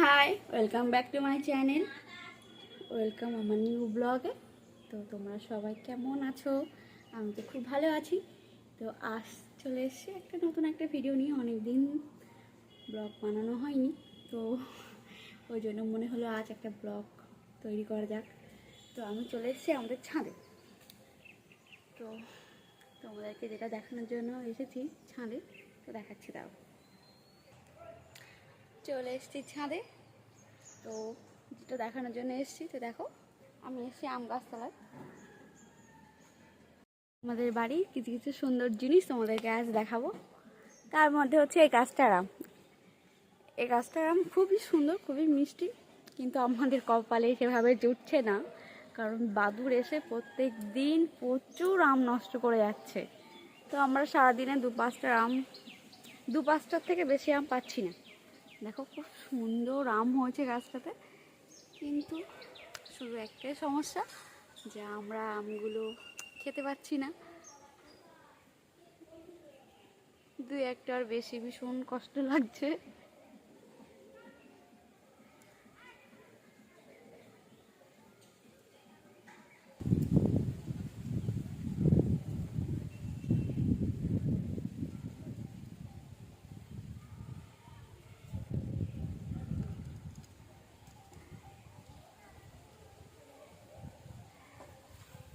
Hi welcome back to my channel welcome আমার new ব্লগে তো তোমরা সবাই কেমন আছো? আমি তো খুব ভালো আছি। তো আজ চলে এসেছি একটা নতুন একটা ভিডিও নিয়ে। অনেক দিন ব্লগ বানানো হয়নি। তো ওই জন্য মনে হলো আজ একটা ব্লগ তৈরি করা যাক। তো আমি চলে এসেছি আমাদের ছাদে। তো তোমাদেরকে যেটা দেখানোর জন্য এসেছি ছাদে, তো দেখাচ্ছি দাও চলে এসেছি ছাদে। তো যেটা দেখানোর জন্য এসেছি, তো দেখো, আমি এসেছি আম গাছতলায়। আমাদের বাড়ি কিছু কিছু সুন্দর জিনিস তোমাদেরকে আজ দেখাবো। তার মধ্যে হচ্ছে এই গাছটার আম। এই গাছটার আম খুবই সুন্দর, খুবই মিষ্টি, কিন্তু আমাদের কপালে সেভাবে জুটছে না, কারণ বাদুর এসে প্রত্যেক দিন প্রচুর আম নষ্ট করে যাচ্ছে। তো আমরা সারাদিনে দু পাঁচটা আম দু পাঁচটার থেকে বেশি আম পাচ্ছি না। দেখো খুব সুন্দর আম হয়েছে গাছটাতে। কিন্তু শুধু একটাই সমস্যা যে আমরা আমগুলো খেতে পাচ্ছি না। দু একটার বেশি ভীষণ কষ্ট লাগছে।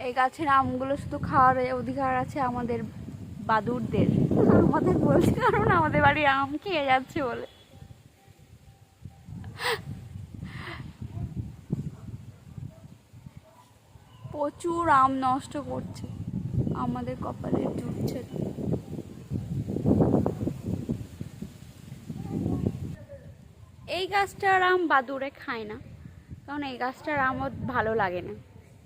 এই গাছের আমগুলো শুধু খাওয়ার অধিকার আছে আমাদের বাদুরদের। আমাদের বলছে কারণ আমাদের বাড়ি আম খেয়ে যাচ্ছে বলে। প্রচুর আম নষ্ট করছে আমাদের কপালে, জুটছে। এই গাছটার আম বাদুরে খায় না, কারণ এই গাছটার আম ওর ভালো লাগে না।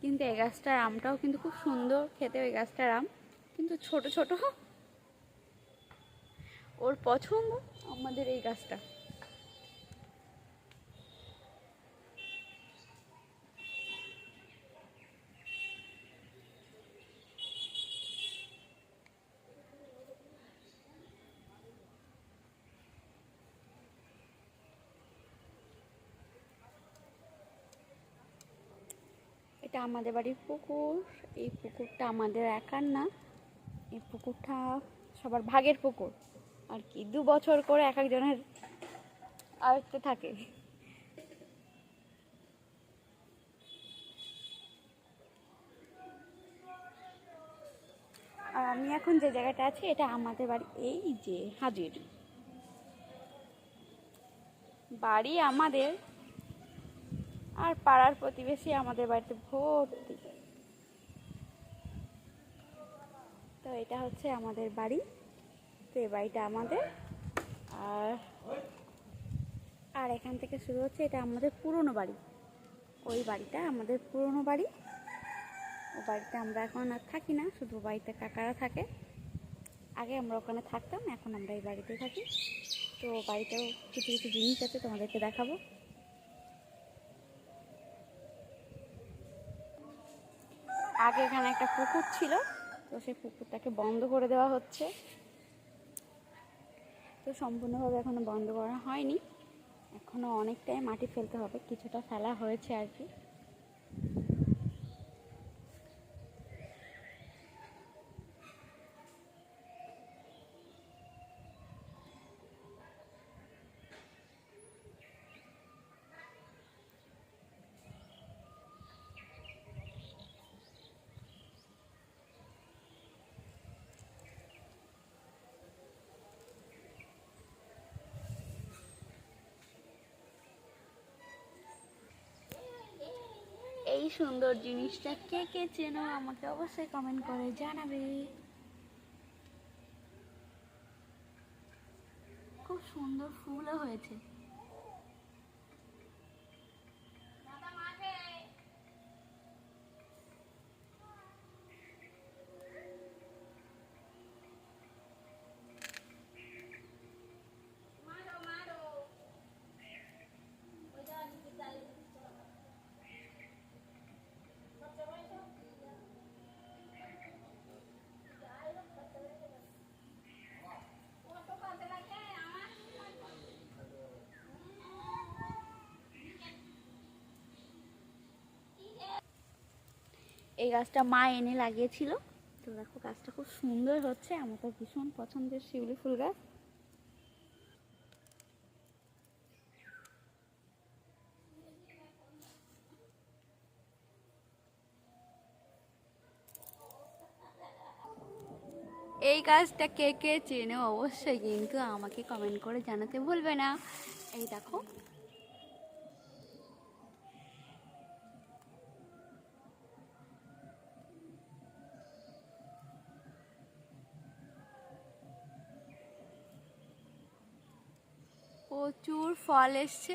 কিন্তু এই গাছটার আমটাও কিন্তু খুব সুন্দর খেতে, ওই গাছটার আম। কিন্তু ছোট ছোট। ওর পছন্দ আমাদের এই গাছটা। এটা আমাদের বাড়ির পুকুর। এই পুকুরটা আমাদের একার না। এই পুকুরটা সবার ভাগের পুকুর। আর কি, দু বছর করে এক একজনের আয়ত্তে থাকে। আর আমি এখন যে জায়গাটা আছি, এটা আমাদের বাড়ি, এই যে হাজির। বাড়ি আমাদের আর পাড়ার প্রতিবেশী আমাদের বাড়িতে ভর্তি তো এটা হচ্ছে আমাদের বাড়ি, তো এই বাড়িটা আমাদের। আর আর এখান থেকে শুরু হচ্ছে, এটা আমাদের পুরনো বাড়ি। ওই বাড়িটা আমাদের পুরনো বাড়ি। ও বাড়িতে আমরা এখন আর থাকি না, শুধু বাড়িতে কাকারা থাকে। আগে আমরা ওখানে থাকতাম, এখন আমরা এই বাড়িতে থাকি। তো বাড়িতেও কিছু কিছু জিনিস আছে তোমাদেরকে দেখাবো। আগে এখানে একটা পুকুর ছিল, তো সেই পুকুরটাকে বন্ধ করে দেওয়া হচ্ছে। তো সম্পূর্ণভাবে এখনও বন্ধ করা হয়নি। এখনও অনেকটাই মাটি ফেলতে হবে, কিছুটা ফেলা হয়েছে আর কি এই সুন্দর জিনিসটা কে কে চেনো আমাকে অবশ্যই কমেন্ট করে জানাবে। খুব সুন্দর ফুলও হয়েছে। এই গাছটা মা এনে লাগিয়েছিল। তো দেখো, গাছটা খুব সুন্দর হচ্ছে। আমার তো ভীষণ পছন্দের শিউলি ফুল গাছ। এই গাছটা কে কে চেনে? অবশ্যই কিন্তু আমাকে কমেন্ট করে জানাতে ভুলবে না। এই দেখো প্রচুর ফল এসছে।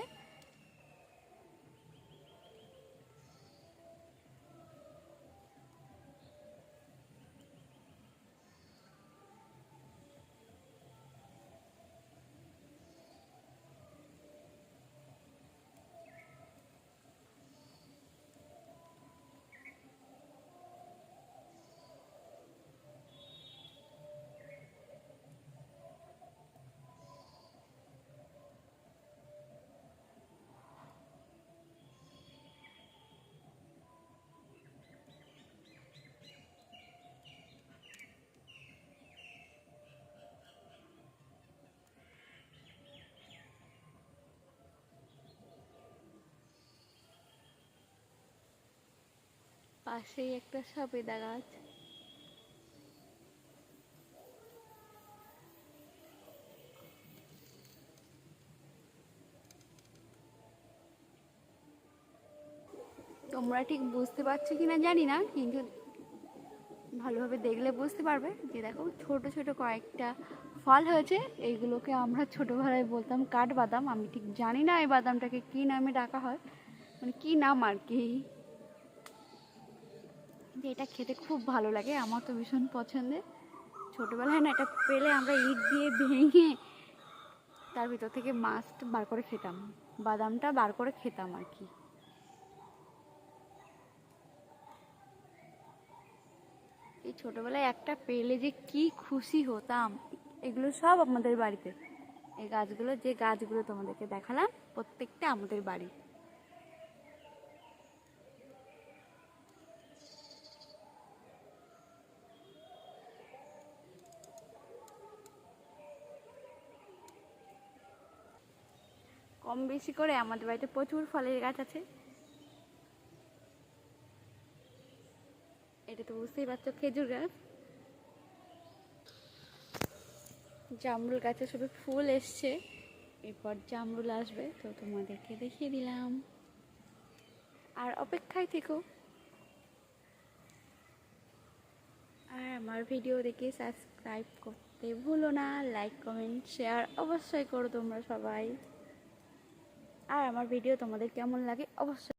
পাশেই একটা সবেদা গাছ তোমরা ঠিক বুঝতে পারছ কিনা জানি না, কিন্তু ভালোভাবে দেখলে বুঝতে পারবে যে দেখো ছোট ছোট কয়েকটা ফল হয়েছে এইগুলোকে আমরা ছোটোবেলায় বলতাম কাঠবাদাম। আমি ঠিক জানি না এই বাদামটাকে কী নামে ডাকা হয় মানে কী নাম আর কি? যে এটা খেতে খুব ভালো লাগে, আমার তো ভীষণ পছন্দের। ছোটোবেলায় না এটা পেলে আমরা ইট দিয়ে ভেঙে তার ভিতর থেকে মাছটা বার করে খেতাম। বাদামটা বার করে খেতাম আর কি। এই ছোটোবেলায় একটা পেলে যে কি খুশি হতাম, এগুলো সব আমাদের বাড়িতে। এই গাছগুলো, যে গাছগুলো তোমাদেরকে দেখালাম, প্রত্যেকটা আমাদের বাড়ি কম বেশি করে আমাদের বাড়িতে প্রচুর ফলের গাছ আছে। এটা তো বুঝতেই পারছ, খেজুর গাছ। জামরুল গাছে শুধু ফুল এসছে। এরপর জামরুল আসবে, তো তোমাদেরকে দেখিয়ে দিলাম। আর অপেক্ষায় থেকো। আর আমার ভিডিও দেখে সাবস্ক্রাইব করতে ভুলো না লাইক কমেন্ট শেয়ার অবশ্যই করো তোমরা সবাই। আর আমার ভিডিও তোমাদের কেমন লাগে অবশ্যই